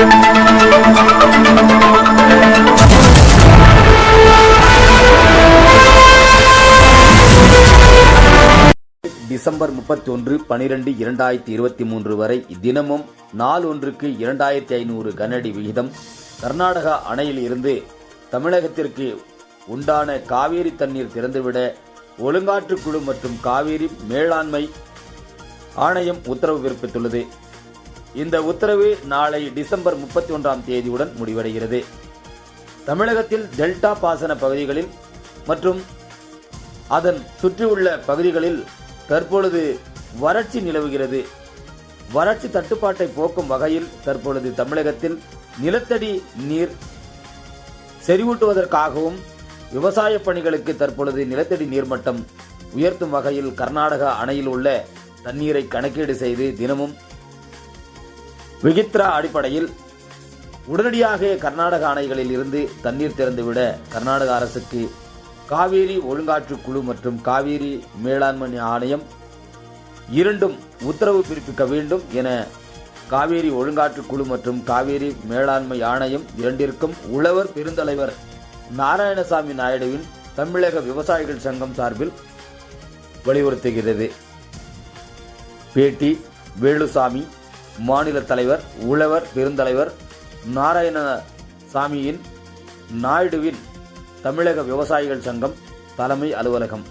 December முப்பத்தி ஒன்று பனிரெண்டு இரண்டாயிரத்தி இருபத்தி மூன்று வரை தினமும் நாள் ஒன்றுக்கு இரண்டாயிரத்தி ஐநூறு கனஅடி விகிதம். கர்நாடகா அணையில் இருந்து தமிழகத்திற்கு உண்டான காவேரி தண்ணீர் திறந்துவிட ஒழுங்காற்றுக்குழு மற்றும் காவேரி மேலாண்மை ஆணையம் உத்தரவு பிறப்பித்துள்ளது. இந்த உத்தரவு நாளை டிசம்பர் முப்பத்தி ஒன்றாம் தேதியுடன் முடிவடைகிறது. தமிழகத்தில் டெல்டா பாசன பகுதிகளில் மற்றும் அதன் சுற்றியுள்ள பகுதிகளில் தற்பொழுது வறட்சி நிலவுகிறது. வறட்சி தட்டுப்பாட்டை போக்கும் வகையில் தற்பொழுது தமிழகத்தில் நிலத்தடி நீர் செறிவூட்டுவதற்காகவும் விவசாய பணிகளுக்கு தற்பொழுது நிலத்தடி நீர்மட்டம் உயர்த்தும் வகையில் கர்நாடக அணையில் உள்ள தண்ணீரை கணக்கீடு செய்து தினமும் விகித்ரா அடிப்படையில் உடனடியாக கர்நாடக அணைகளில் இருந்து தண்ணீர் திறந்துவிட கர்நாடக அரசுக்கு காவேரி ஒழுங்காற்று குழு மற்றும் காவேரி மேலாண்மை ஆணையம் இரண்டும் உத்தரவு பிறப்பிக்க வேண்டும் என காவேரி ஒழுங்காற்று குழு மற்றும் காவேரி மேலாண்மை ஆணையம் இரண்டிற்கும் உழவர் பெருந்தலைவர் நாராயணசாமி நாயுடுவின் தமிழக விவசாயிகள் சங்கம் சார்பில் வலியுறுத்துகிறது. பேட்டி வேலுசாமி மாநில தலைவர் உழவர் பெருந்தலைவர் நாராயணசாமியின் நாயுடுவின் தமிழக விவசாயிகள் சங்கம் தலைமை அலுவலகம்.